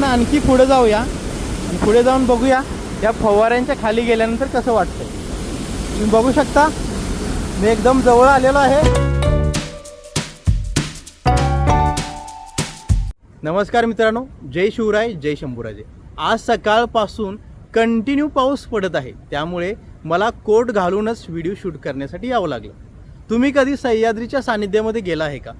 आपण आणखी पुढे जाऊया. आणि पुढे जाऊन बघूया या फवाऱ्यांच्या खाली गेल्यानंतर कसं वाटतंय. तुम्ही बघू शकता मी एकदम जवळ आलेलो आहे. नमस्कार मित्रांनो जय शिवराय जय शंभूराजे. आज सकाळपासून कंटिन्यू पाऊस पडत आहे. त्यामुळे मला कोट घालूनच व्हिडिओ शूट करण्यासाठी यावं लागलं. तुम्ही कधी सह्याद्रीच्या सानिध्यामध्ये गेला आहे का?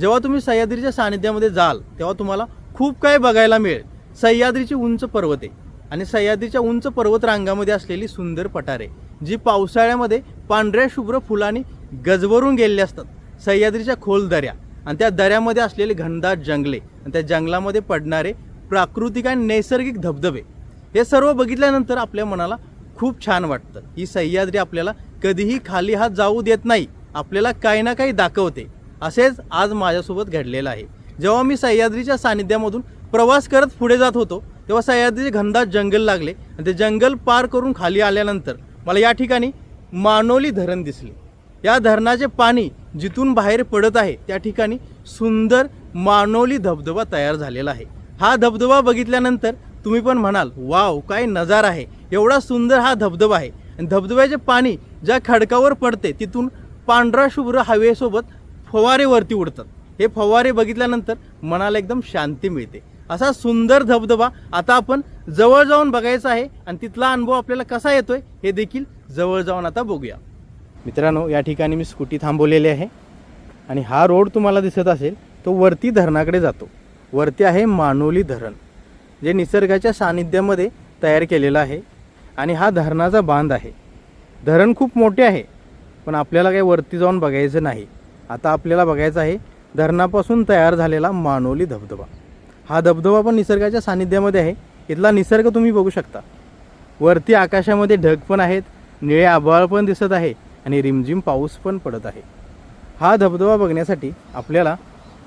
जेव्हा तुम्ही सह्याद्रीच्या सानिध्यामध्ये जाल तेव्हा तुम्हाला खूप काही बघायला मिळेल. सह्याद्रीची उंच पर्वते आणि सह्याद्रीच्या उंच पर्वत रांगामध्ये असलेली सुंदर पठारे जी पावसाळ्यामध्ये पांढऱ्या शुभ्र फुलांनी गजबरून गेलेली असतात. सह्याद्रीच्या खोल दऱ्या आणि त्या दऱ्यामध्ये असलेले घनदाट जंगले आणि त्या जंगलामध्ये पडणारे प्राकृतिक आणि नैसर्गिक धबधबे हे सर्व बघितल्यानंतर आपल्या मनाला खूप छान वाटतं. ही सह्याद्री आपल्याला कधीही खाली हात जाऊ देत नाही. आपल्याला काही ना काही दाखवते. असेच आज माझ्यासोबत घडलेलं आहे. जेव्हा मी सह्याद्रीच्या सानिध्यामधून प्रवास करत पुढे जात होतो तेव्हा सह्याद्रीचे घनदाट जंगल लागले आणि ते जंगल पार करून खाली आल्यानंतर मला या ठिकाणी मानोली धरण दिसले. या धरणाचे पाणी जिथून बाहेर पडत आहे त्या ठिकाणी सुंदर मानोली धबधबा तयार झालेला आहे. हा धबधबा बघितल्यानंतर तुम्ही पण म्हणाल वाव काय नजारा आहे. एवढा सुंदर हा धबधबा आहे. आणि धबधब्याचे पाणी ज्या खडकावर पडते तिथून पांढरा शुभ्र हवेसोबत फवारे वरती उडतात. हे फवारे बघितल्यानंतर मनाला एकदम शांती मिळते. असा सुंदर धबधबा आता आपण जवळ जाऊन बघायचा आहे आणि तिथला अनुभव आपल्याला कसा येतोय हे देखील जवळ जाऊन आता बघूया. मित्रांनो या ठिकाणी मी स्कूटी थांबवलेली आहे आणि हा रोड तुम्हाला दिसत असेल तो वरती धरणाकडे जातो. वरती आहे मानोली धरण जे निसर्गाच्या सानिध्यामध्ये तयार केलेलं आहे आणि हा धरणाचा बांध आहे. धरण खूप मोठे आहे पण आपल्याला काही वरती जाऊन बघायचं नाही. आता आपल्याला बघायचं आहे धरणापासून तयार झालेला मानोली धबधबा. हा धबधबा पण निसर्गाच्या सानिध्यामध्ये आहे. इथला निसर्ग तुम्ही बघू शकता. वरती आकाशामध्ये ढग पण आहेत निळे आभाळ पण दिसत आहे आणि रिमझिम पाऊस पण पडत आहे. हा धबधबा बघण्यासाठी आपल्याला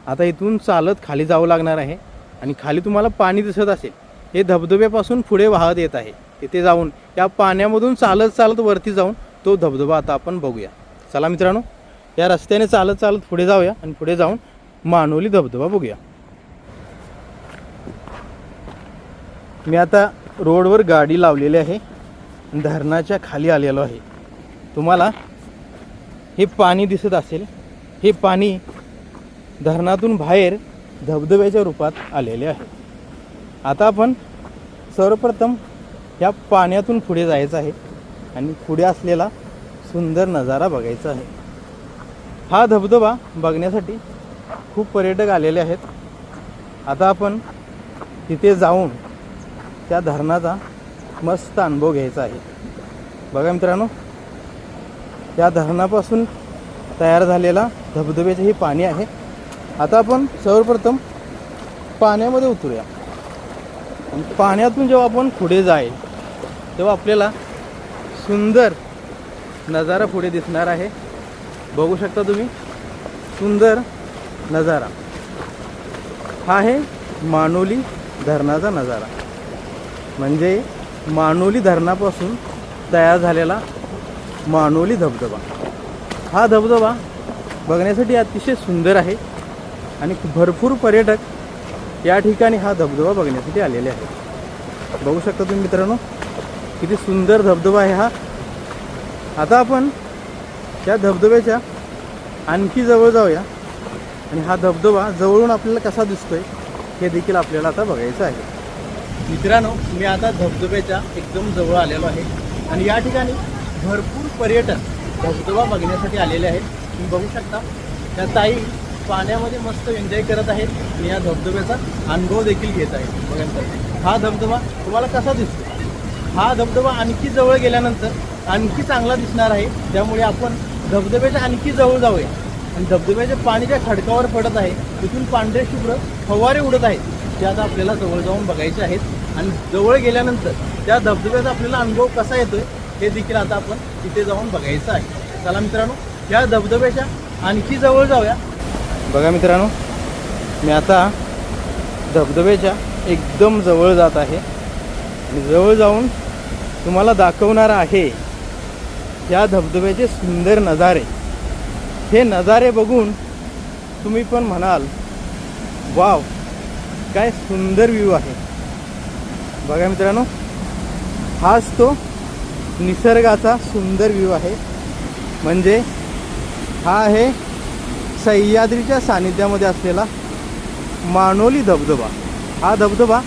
आता इथून चालत खाली जावं लागणार आहे आणि खाली तुम्हाला पाणी दिसत असेल. हे धबधब्यापासून पुढे वाहत येत आहे. तिथे जाऊन या पाण्यामधून चालत चालत वरती जाऊन तो धबधबा आता आपण बघूया. चला मित्रांनो या रस्त्याने चालत चालत पुढे जाऊया आणि पुढे जाऊन मानोली धबधबा बघूया. मी आता रोडवर गाडी लावलेली आहे धरणाच्या खाली आलेलो आहे. तुम्हाला हे पाणी दिसत असेल हे पाणी धरणातून बाहेर धबधब्याच्या रूपात आलेले आहे. आता आपण सर्वप्रथम या पाण्यातून पुढे जायचं आहे आणि पुढे असलेला सुंदर नजारा बघायचा आहे. हा धबधबा बघण्यासाठी खूप पर्यटक आलेले आहेत. आता आपण तिथे जाऊन त्या धरणाचा मस्त अनुभव घ्यायचा आहे. बघा मित्रांनो या धरणापासून तयार झालेला धबधब्याचे हे पाणी आहे. आता आपण सर्वप्रथम पाण्यामध्ये उतरूया. पाण्यातून जेव्हा आपण पुढे जाईल तेव्हा आपल्याला सुंदर नजारा पुढे दिसणार आहे. बघू शकता तुम्ही. सुंदर नजारा. हा आहे मानोली धरणाचा नजारा. म्हणजे मानोली धरणापासून तयार झालेला मानोली धबधबा. हा धबधबा बघण्यासाठी अतिशय सुंदर आहे आणि भरपूर पर्यटक या ठिकाणी हा धबधबा बघण्यासाठी आलेले आहेत. बघू शकता तुम्ही मित्रांनो किती सुंदर धबधबा आहे हा. आता आपण त्या धबधब्याच्या आणखी जवळ जाऊया. आणि हा धबधबा जवळून आपल्याला कसा दिसतोय हे देखील आपल्याला आता बघायचं आहे. मित्रांनो मी आता धबधब्याच्या एकदम जवळ आलेलो आहे. आणि या ठिकाणी भरपूर पर्यटक धबधबा बघण्यासाठी आलेले आहेत. तुम्ही बघू शकता त्या ताई पाण्यामध्ये मस्त एन्जॉय करत आहेत आणि या धबधब्याचा अनुभव देखील घेत आहेत. बघा हा धबधबा तुम्हाला कसा दिसतो? हा धबधबा आणखी जवळ गेल्यानंतर आणखी चांगला दिसणार आहे. त्यामुळे आपण धबधब्याच्या आणखी जवळ जाऊया. आणि धबधब्याचे पाणी ज्या खडकावर पडत आहे. तिथून पांढरे शुभ्र फवारे उडत आहेत. ते आता आपल्याला जवळ जाऊन बघायचे आहेत. आणि जवळ गेल्यानंतर त्या धबधब्याचा आपल्याला अनुभव कसा येतोय हे देखील आता आपण तिथे जाऊन बघायचं आहे. चला मित्रांनो या धबधब्याच्या आणखी जवळ जाऊया. बघा मित्रांनो मी आता धबधब्याच्या एकदम जवळ जात आहे. आणि जवळ जाऊन तुम्हाला दाखवणार आहे या धबधब्याचे सुंदर नजारे. हे नजारे बघून तुम्ही पण म्हणाल वाव काय सुंदर व्ह्यू आहे. बघा मित्रांनो हाच तो निसर्गाचा सुंदर व्ह्यू आहे. म्हणजे हा आहे सह्याद्रीच्या सानिध्यामध्ये असलेला मानोली धबधबा. हा धबधबा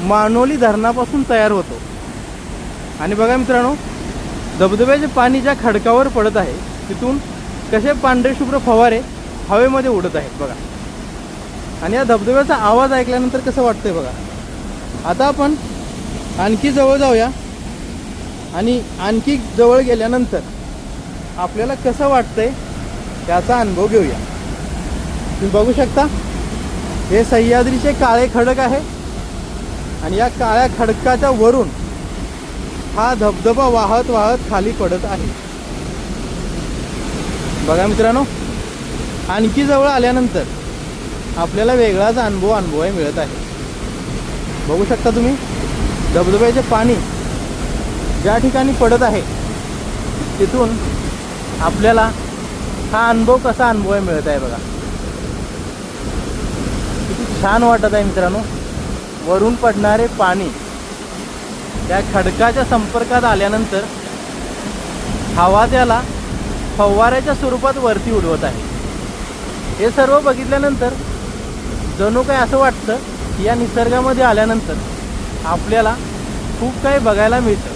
मानोली धरणापासून तयार होतो. आणि बघा मित्रांनो धबधब्याचे पाणी ज्या खडकावर पडत आहे. तिथून कसे पांढरे शुभ्र फवारे हवेमध्ये उडत आहेत बघा. आणि या धबधब्याचा आवाज ऐकल्यानंतर कसं वाटतंय बघा. आता आपण आणखी जवळ जाऊया. आणि आणखी जवळ गेल्यानंतर आपल्याला कसं वाटतंय त्याचा अनुभव घेऊया. तुम्ही बघू शकता हे सह्याद्रीचे काळे खडक आहे. आणि या काळ्या खडकाच्या वरून हा धबधबा वाहत वाहत खाली पडत आहे. बघा मित्रांनो आणखी जवळ आल्यानंतर आपल्याला वेगळाच अनुभव अनुभवाय मिळत आहे. बघू शकता तुम्ही धबधब्याचे पाणी ज्या ठिकाणी पडत आहे तिथून आपल्याला हा अनुभव कसा अनुभवाय मिळत आहे बघा. किती छान वाटत आहे मित्रांनो वरून पडणारे पाणी. त्या खडकाच्या संपर्कात आल्यानंतर हवा त्याला फवाऱ्याच्या स्वरूपात वरती उडवत आहे. हे सर्व बघितल्यानंतर जणू काय असं वाटतं की या निसर्गामध्ये आल्यानंतर आपल्याला खूप काही बघायला मिळतं?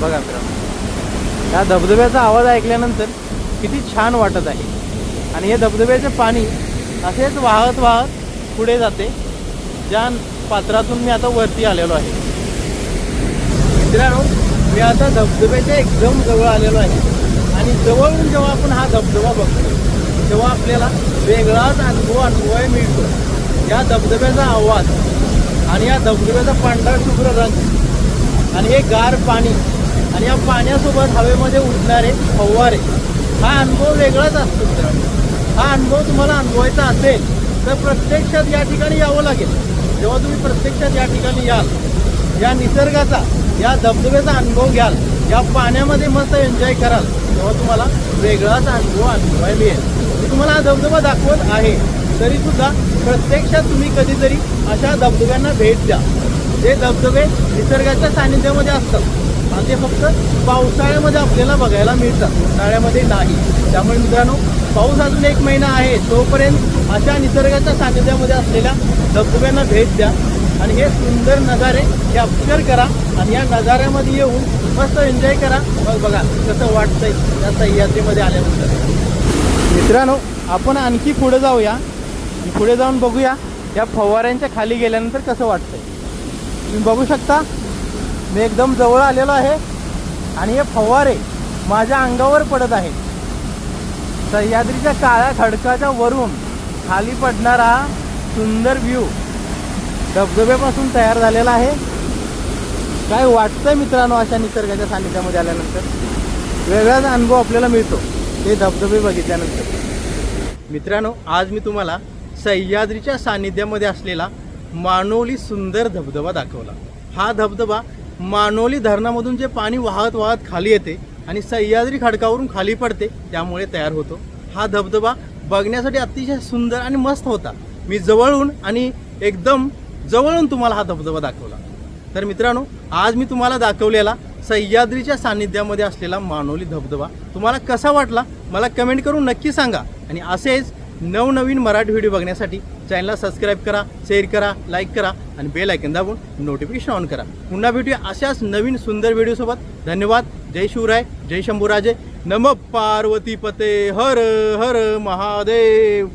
बघा मित्रांनो या धबधब्याचा आवाज ऐकल्यानंतर किती छान वाटत आहे. आणि हे धबधब्याचे पाणी असेच वाहत वाहत पुढे जाते. ज्या पात्रातून मी आता वरती आलेलो आहे. मित्रांनो मी आता धबधब्याच्या एकदम जवळ आलेलो आहे. आणि जवळून जेव्हा आपण हा धबधबा बघतो तेव्हा आपल्याला वेगळाच अनुभव अनुभव मिळतो. या धबधब्याचा आवाज आणि या धबधब्याचा पांढरा शुभ्र रंग आणि हे गार पाणी आणि या पाण्यासोबत हवेमध्ये उडणारे फवारे हा अनुभव वेगळाच असतो मित्रांनो. हा अनुभव तुम्हाला अनुभवायचा असेल तर प्रत्यक्षात या ठिकाणी यावं लागेल. जेव्हा तुम्ही प्रत्यक्षात या ठिकाणी याल या निसर्गाचा या धबधब्याचा अनुभव घ्याल या पाण्यामध्ये मस्त एन्जॉय कराल तेव्हा तुम्हाला वेगळाच अनुभव अनुभवाय मिळेल. मी तुम्हाला हा धबधबा दाखवत आहे तरी सुद्धा प्रत्यक्षात तुम्ही कधीतरी अशा धबधब्यांना भेट द्या. जे धबधबे निसर्गाच्या सानिध्यामध्ये असतात आणि ते फक्त पावसाळ्यामध्ये आपल्याला बघायला मिळतात उन्हाळ्यामध्ये नाही. त्यामुळे मित्रांनो पाऊस अजून एक महिना आहे तोपर्यंत अशा निसर्गाच्या सानिध्यामध्ये असलेल्या धबधब्यांना भेट द्या. आणि हे सुंदर नजारे कॅप्चर करा आणि या नजाऱ्यामध्ये येऊन मस्त एन्जॉय करा. मग बघा कसं वाटतंय या सह्याद्रीमध्ये आल्यानंतर. मित्रांनो आपण आणखी पुढे जाऊया. आणि पुढे जाऊन बघूया या फवाऱ्यांच्या खाली गेल्यानंतर कसं वाटतंय. तुम्ही बघू शकता मी एकदम जवळ आलेलो आहे आणि हे फवारे माझ्या अंगावर पडत आहेत. सह्याद्रीच्या काळ्या खडकाच्या वरून खाली पडणारा सुंदर व्ह्यू धबधब्यापासून तयार झालेला आहे. काय वाटतंय मित्रांनो अशा निसर्गाच्या सानिध्यामध्ये आल्यानंतर? वेगळाच अनुभव आपल्याला मिळतो ते धबधबे बघितल्यानंतर. मित्रांनो आज मी तुम्हाला सह्याद्रीच्या सानिध्यामध्ये असलेला मानोली सुंदर धबधबा दाखवला. हा धबधबा मानोली धरणामधून जे पाणी वाहत वाहत खाली येते आणि सह्याद्री खडकावरून खाली पडते त्यामुळे तयार होतो. हा धबधबा बघण्यासाठी अतिशय सुंदर आणि मस्त होता. मी जवळून आणि एकदम जवळून तुम्हाला हा धबधबा दाखवला. तर मित्रांनो आज मी तुम्हाला दाखवलेला सह्याद्रीच्या सानिध्यामध्ये असलेला मानोली धबधबा. तुम्हाला कसा वाटला? मला कमेंट करून नक्की सांगा. आणि असेच नवनवीन मराठी व्हिडिओ बघण्यासाठी चॅनलला सबस्क्राईब करा शेअर करा लाईक करा आणि बेल आयकन दाबून नोटिफिकेशन ऑन करा. पुन्हा भेटूया अशाच नवीन सुंदर व्हिडिओसोबत. धन्यवाद. जय शिवराय जय शंभूराजे. नम पार्वती पते हर हर महादेव.